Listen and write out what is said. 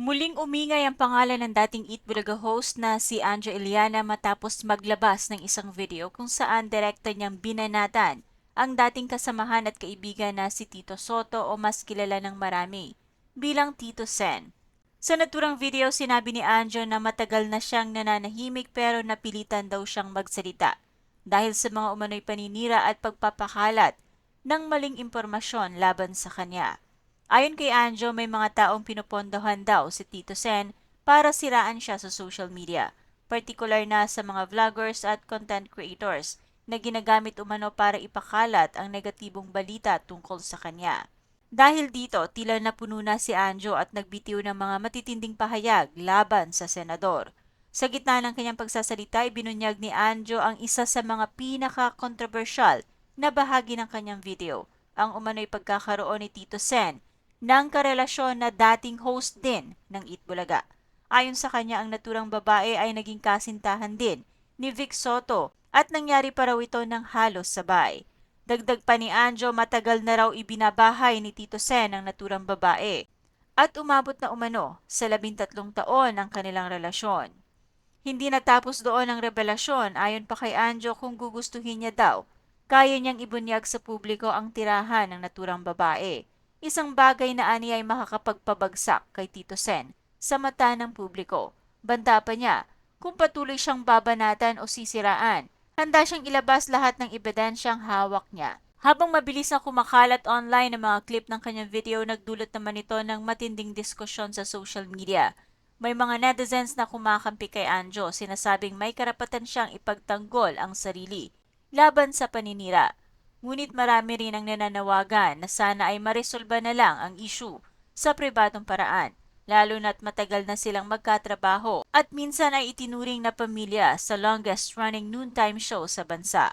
Muling umingay ang pangalan ng dating Eat Bulaga host na si Anjo Eliana matapos maglabas ng isang video kung saan direkta niyang binanatan ang dating kasamahan at kaibigan na si Tito Soto o mas kilala ng marami bilang Tito Sen. Sa naturang video, sinabi ni Anjo na matagal na siyang nananahimik pero napilitan daw siyang magsalita dahil sa mga umano'y paninira at pagpapakalat ng maling impormasyon laban sa kanya. Ayon kay Anjo, may mga taong pinupondohan daw si Tito Sen para siraan siya sa social media, partikular na sa mga vloggers at content creators na ginagamit umano para ipakalat ang negatibong balita tungkol sa kanya. Dahil dito, tila napuno na si Anjo at nagbitiw ng mga matitinding pahayag laban sa senador. Sa gitna ng kanyang pagsasalita, ibinunyag ni Anjo ang isa sa mga pinaka-controversial na bahagi ng kanyang video, ang umano'y pagkakaroon ni Tito Sen ng karelasyon na dating host din ng Eat Bulaga. Ayon sa kanya, ang naturang babae ay naging kasintahan din ni Vic Soto at nangyari pa raw ito ng halos sabay. Dagdag pa ni Anjo, matagal na raw ibinabahay ni Tito Sen ang naturang babae at umabot na umano sa labintatlong taon ang kanilang relasyon. Hindi natapos doon ang revelasyon ayon pa kay Anjo kung gugustuhin niya daw, kaya niyang ibunyag sa publiko ang tirahan ng naturang babae. Isang bagay na ani ay makakapagpabagsak kay Tito Sen sa mata ng publiko. Banta pa niya, kung patuloy siyang babanatan o sisiraan, handa siyang ilabas lahat ng ebidensyang hawak niya. Habang mabilis na kumakalat online ang mga clip ng kanyang video, nagdulot naman ito ng matinding diskusyon sa social media. May mga netizens na kumakampi kay Anjo, sinasabing may karapatan siyang ipagtanggol ang sarili laban sa paninira. Ngunit marami rin ang nananawagan na sana ay maresolba na lang ang issue sa pribadong paraan, lalo na't matagal na silang magkatrabaho at minsan ay itinuring na pamilya sa longest running noontime show sa bansa.